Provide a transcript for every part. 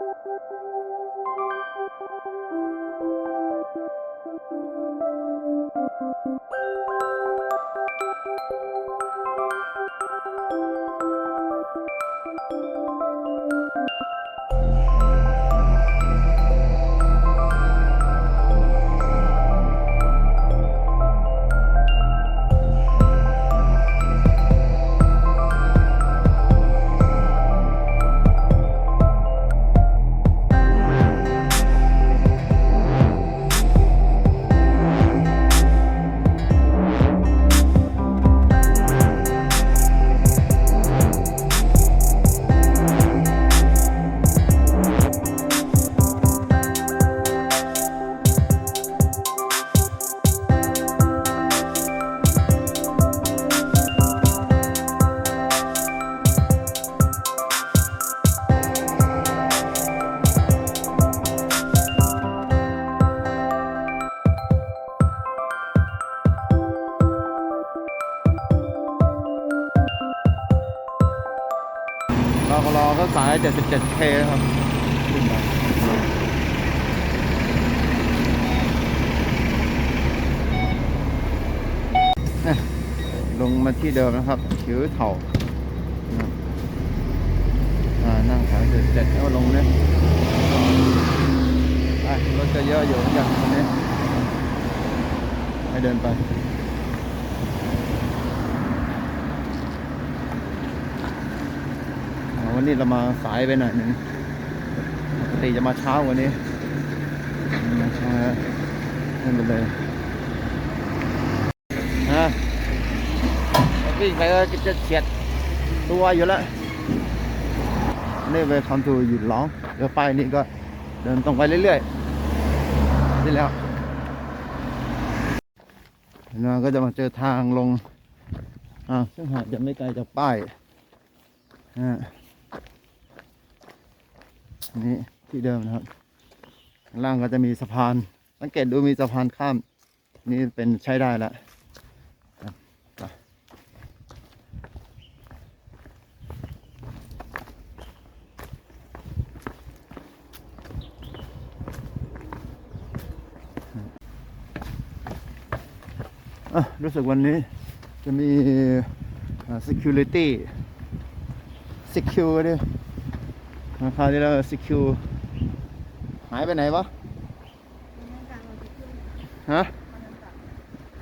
ร อกรอก็สาย 77K ครับขึ้นไปลงมาที่เดิมนะครับคิ้วเถ่านะครับอ่านั่งสาย77แล้วลงเนี่ยไปรถจะเยอะอยู่อนกันวันนี้ให้เดินไป อ่า วันนี้เรามาสายไปหน่อยหนึ่งปกติจะมาเช้ากว่านี้มาช้านั่นไปเลยฮะวิ่งไปก็จะเฉียดตัวอยู่แล้วนี่ไปคอนทูหยุดร้องเดี๋ยวไปนี่ก็เดินตรงไปเรื่อยๆนี่แล้วเราก็จะมาเจอทางลงอ่าซึ่งหาดจะไม่ไกลจากป้ายอ่า อันนี้ที่เดิมนะครับข้างล่างก็จะมีสะพาน สังเกตดูมีสะพานข้าม นี่เป็นใช้ได้แล้วครับไปอะรู้สึกวันนี้จะมีอ่า security secure ด้วย รา คราวที่แล้วซิคิวหายไปไหนวะฮะ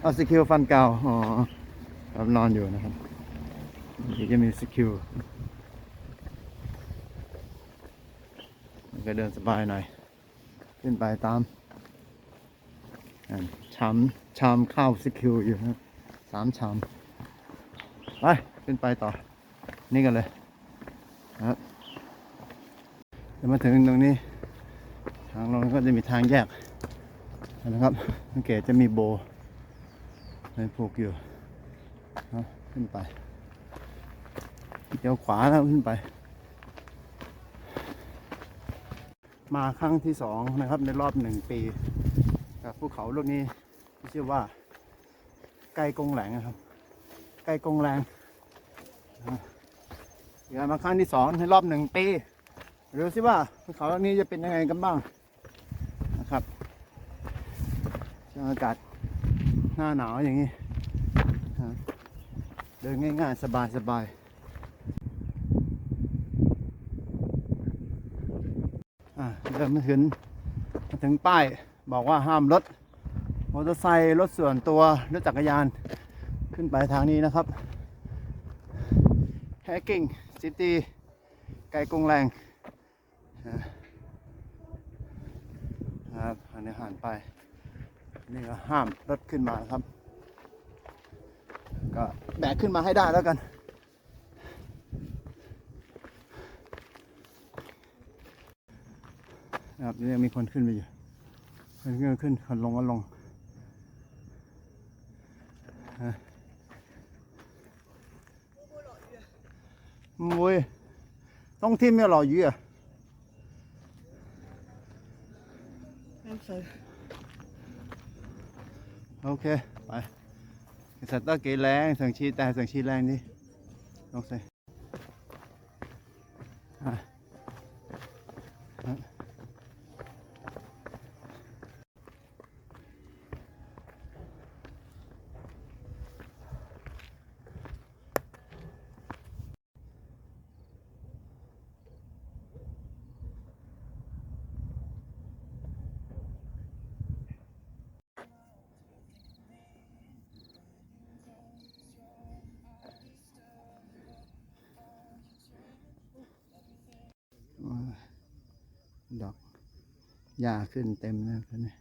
เอาซิคิวฟันเก่าอ๋อครับนอนอยู่นะครับนี่จะมีซิคิวก็เดินสบายหน่อย ขึ้นไปตามชามชามข้าวซิคิวอยู่นะสามชามไป ขึ้นไปต่อ นี่กันเลยนะครับ จะมาถึงตรงนี้ ทางลงก็จะมีทางแยกนะครับสังเกตจะมีโบในผูกอยู่นะขึ้นไปเดี๋ยวขวาแล้วขึ้นไป มาครั้งที่สองนะครับในรอบหนึ่งปี กับภูเขาลูกนี้ที่ชื่อว่าไกลกงแหลงนะครับ ไกลกงแหลงนะเดี๋ยวมาครั้งที่สองในรอบหนึ่งปี ดูสิว่าภูเขาลูกนี้จะเป็นยังไงกันบ้างนะครับช่วงอากาศหน้าหนาวอย่างนี้เดินง่ายๆ สบายๆอะเดินมาถึงมาถึงป้ายบอกว่าห้ามรถมอเตอร์ไซค์รถส่วนตัวรถจักรยานขึ้นไปทางนี้นะครับ Hacking City ไกลกงแรง หันอาหานไปนี่ก็ห้ามรถขึ้นมาครับ ก็แบกขึ้นมาให้ได้แล้วกัน นะครับยังมีคนขึ้นไปอยู่คนขึ้นขึ้นคนลงก็ลงมวยต้องที่ไม่หล่อยื่อ โอเค ไปสัตว์ต้องเกลแรงสังชีแต่สังชีแรงนี่ลงใส่ หญ้าขึ้นเต็มเลยครับเนี่ย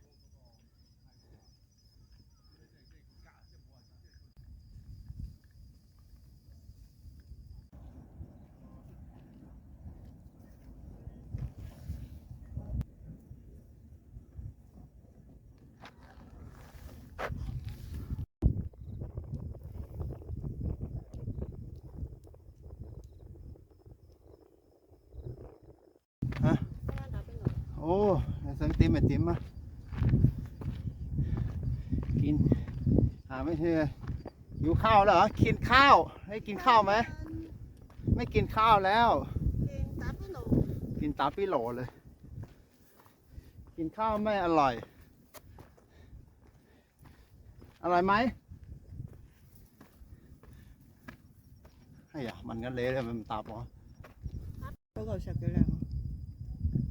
ฮะโอ้ สังเต็มไอเต็มมากินหาไม่เจออยู่ข้าวแล้วเหรอกินข้าวให้กินข้าวไหมไม่กินข้าวแล้ว กินตาพี่โหลกินตาพี่โหลเลย กินข้าวไม่อร่อย อร่อยไหมไอ้ยะมันก็เละเลยมันตาบอ เขาก็สักเดืนแล้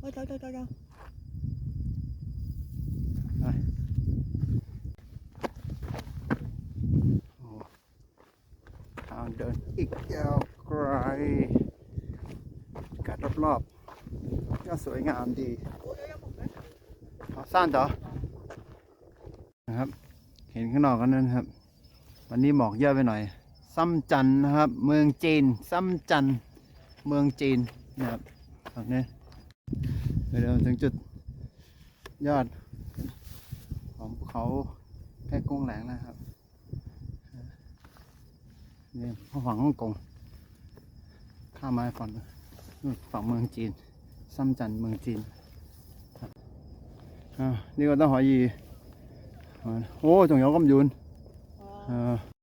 อ้ยเจ้าเจ้าเจ้า ทางเดินอีกยาวไกลกาศรอบๆก็สวยงามดีสั้นเหรอนะครับ เห็นข้างนอกกันนั้นครับ วันนี้หมอกเยอะไปหน่อย ซ้ำจันนะครับ เมืองจีน ซ้ำจัน เมืองจีนนะครับตรงนี้เดี๋ยวเราถึงจุดยอด ของภูเขาใกล้กงแหลงนะครับนี่ฝั่งฮ่องกงข้ามาฝั่งฝั่งเมืองจีนซ้ำจันเมืองจีนอ่านี่ก็ต้องหอยีโอ้จงยอกํยุนอ่า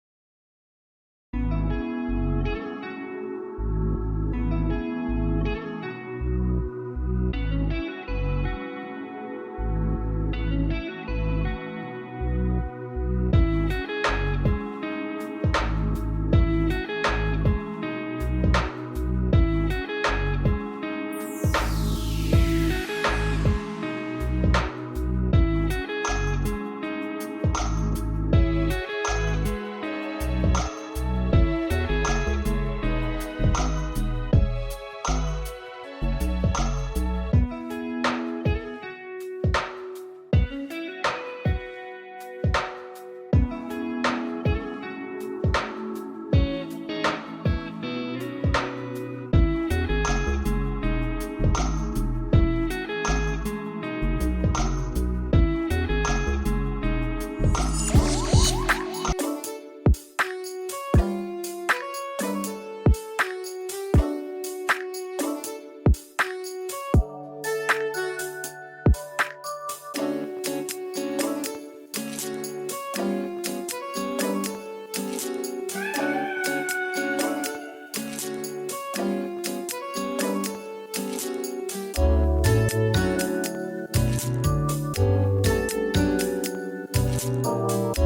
น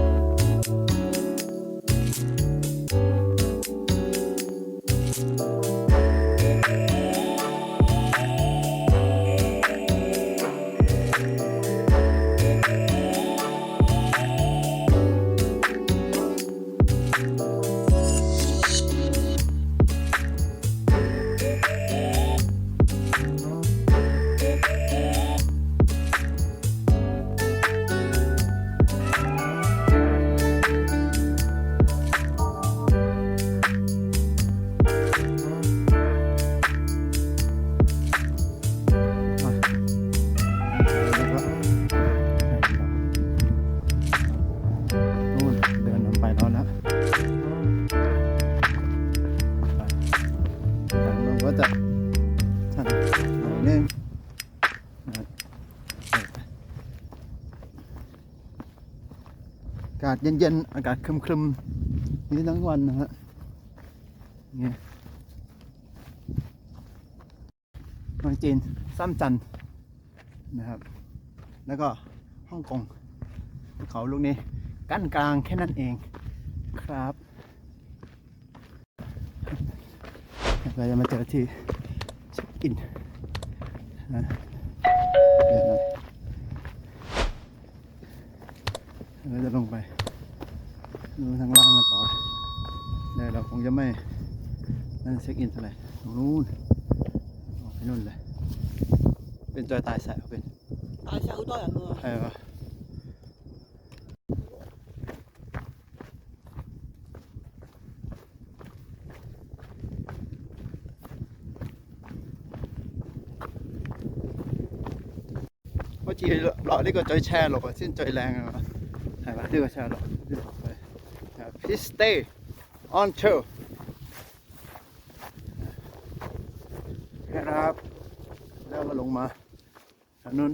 เย็นๆ อากาศครึมๆนี่ทั้งวันนะฮะเนี่ยเมืองจีนซ้ำจันนะครับ แล้วก็ฮ่องกงภูเขาลูกนี้กั้นกลางแค่นั้นเองครับเราจะมาเจอที่เช็คอินนะเดี๋ยวนะเราจะลงไป ดูทางล่างกันต่อเดี๋ยวเราคงจะไม่นั่นเช็คอินเท่าไหร่ตรงนู้นออกไปนู่นเลย เป็นจอยตายสายเอาเป็นตายสายอุตอยอะเออใช่ปะเมื่อกี้เรอได้ก็จอยแช่หรอกเส้นจอยแรงอะใช่ปะได้ก็แช่หรอก this stay on tour นะครับ แล้วก็ลงมาถนน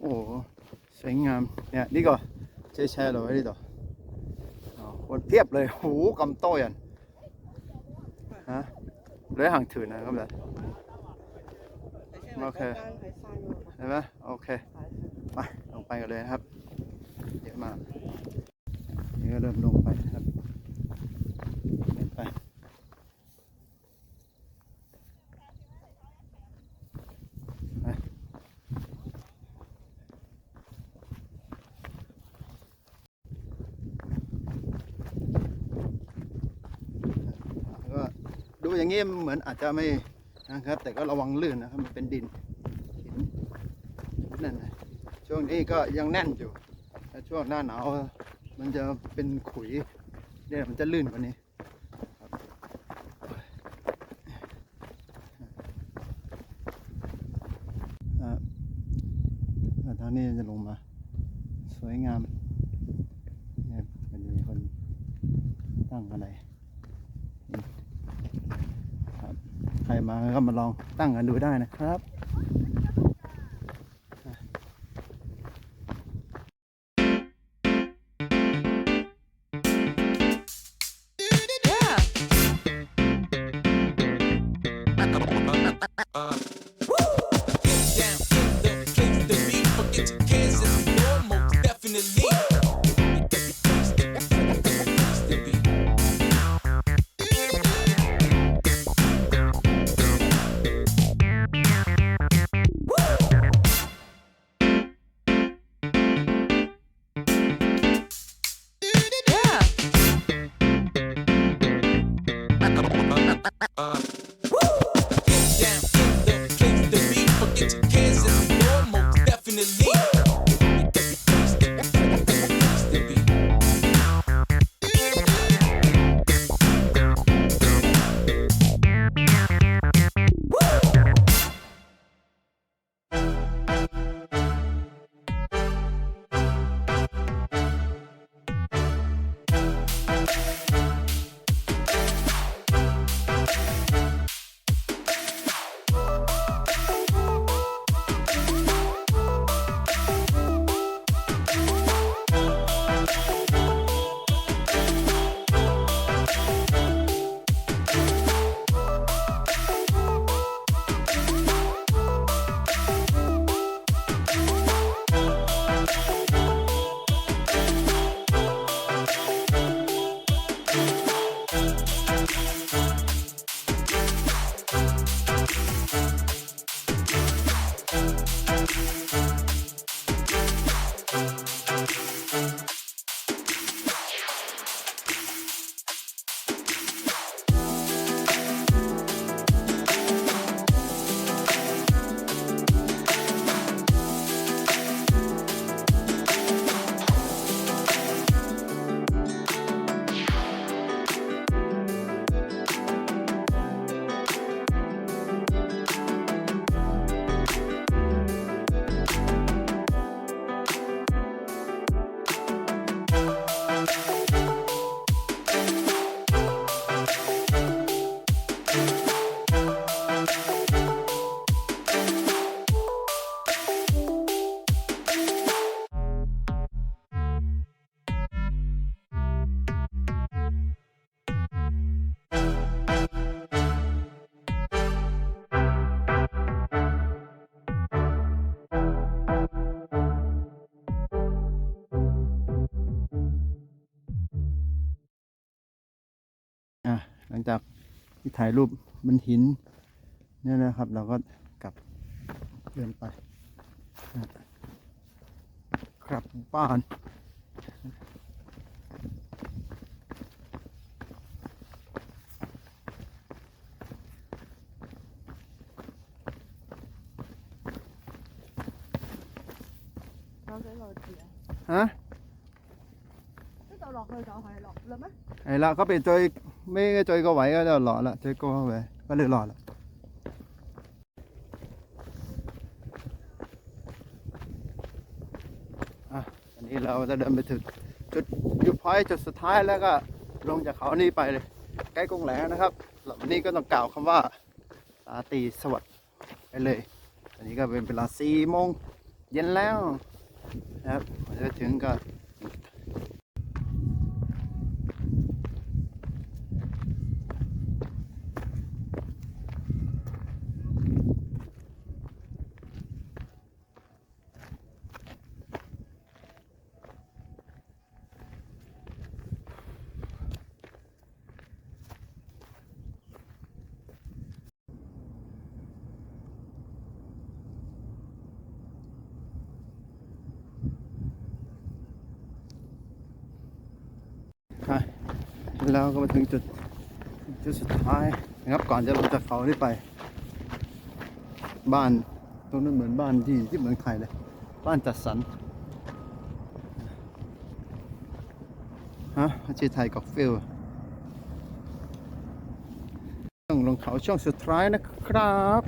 โอ้สวยงาม เนี่ย นี่ก็ใช้แช่เลยนี่ต่อคนเทียบเลยโอ้กำโตยันฮะเลยห่างถือนะครับแบบโอเคใช่ไหมโอเคไปลงไปกันเลยครับ เยอะมากนี่ก็เริ่มลงไปครับ ดูอย่างนี้เหมือนอาจจะไม่นะครับ แต่ก็ระวังลื่นนะครับมันเป็นดินหินนั่นนะช่วงนี้ก็ยังแน่นอยู่แต่ช่วงหน้าหนาวมันจะเป็นขุยเนี่ยมันจะลื่นกว่านี้ทางนี้จะลงมา สวยงามเนี่ยมันมีคนตั้งอะไรนี่ครับ ใครมาก็มาลองตั้งกันดูได้นะครับ ถ่ายรูปมันหินเนี่ยนะครับ เราก็กลับเดินไปกลับบ้านฮะ cái tao lọt rồi tao phải lọt lắm á. Ấy là có bị chơi mấy cái chơi có bảy cái đó อก็ไหวก็เลยหล่ được lọ là à anh đi lâu ta đâm bị thực จุดยูดพอยจุดสุดท้ายแล้วก็ลงจากเขานี้ไปเลยใกล้กงแหลนะครับหลังนี้ก็ต้องกล่าวคำว่าตาตีสวัสดิ์ไปเลย อันนี้ก็เป็นเวลาสี่โมงเย็นแล้วนะครับจะถึงก็ ค่แล้วก็มาถึงจุดจุดสุดท้ายนะครับก่อนจะลงจากเขานี่ไป บ้านตรงนั้นเหมือนบ้านที่ที่เหมืองไทยเลย บ้านจัดสรรฮะชื่อไทยกอกฟิลต้องลงเขาช่วงสุดท้ายนะครับ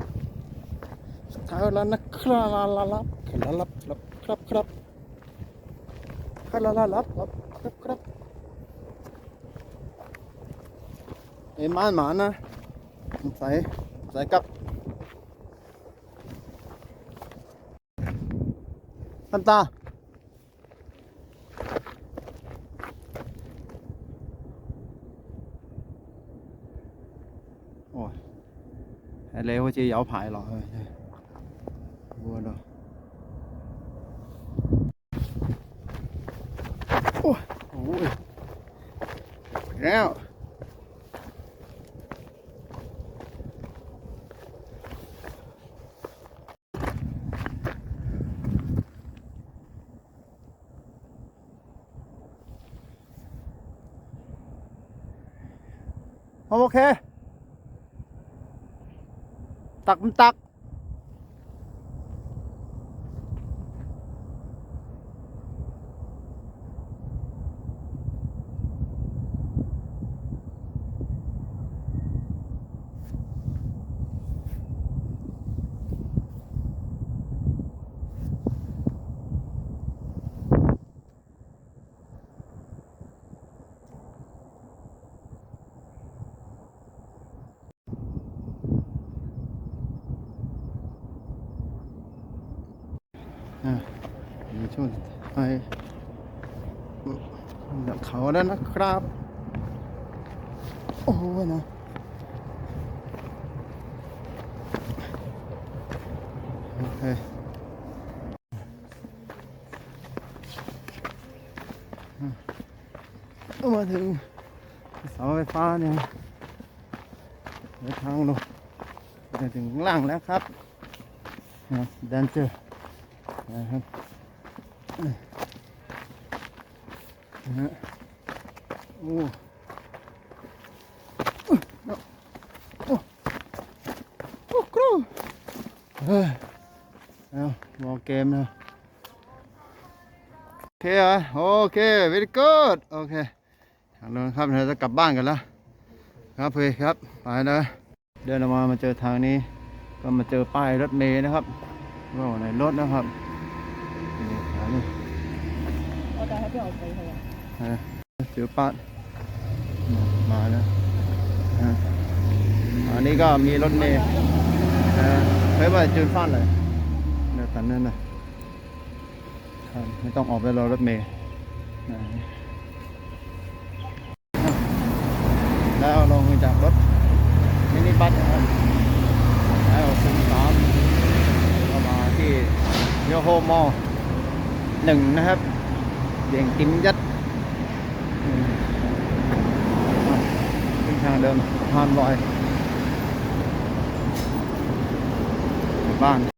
สุดท้ายแล้วนะครับลาลาลับลาลับลับครับครับครับลาลาลับครับครับ ไอ้ม้านหมานะใส่ใส่กับน้นตาโอ้ยไอ้เลวจะยาวผายหรอบัวดอกโอ้โอ้ยแล้ว โอเค ตักมันตัก อะในช่วงสุดท้ายดับเขาแล้วนะครับ โอ้ยนะโอเคอะมาถึงเสาไฟฟ้าเนี่ยเดินทางลงไปถึงล่างแล้วครับแดนเจอร์ นะครับนะฮะโอ้โอ้โอ้ครูเฮ้ยเอามองเกมนะโอเคเหรอโอเค very good โอเคทางนู้นครับเราจะกลับบ้านกันแล้วครับเพื่อครับไปเลยเดินออกมามาเจอทางนี้ ก็มาเจอป้ายรถเมล์นะครับว่าในรถนะครับ นี่เอาแต่ให้ไถอบ้ามาแล้วอันนี้ก็มีรถเมล์เฮ้ยว่าจูนฟ้านเลยเดี๋ยตันนั่นนะไม่ต้องออกไปรอรถเมล์แล้วลงจากรถมินิบัสนะครับแล้วคุณสามก็มาที่โยโฮมอล หนึ่งนะครับเด่งกิมยัดอืมขึ้นทางเดิมผ่านลอยบบ้าน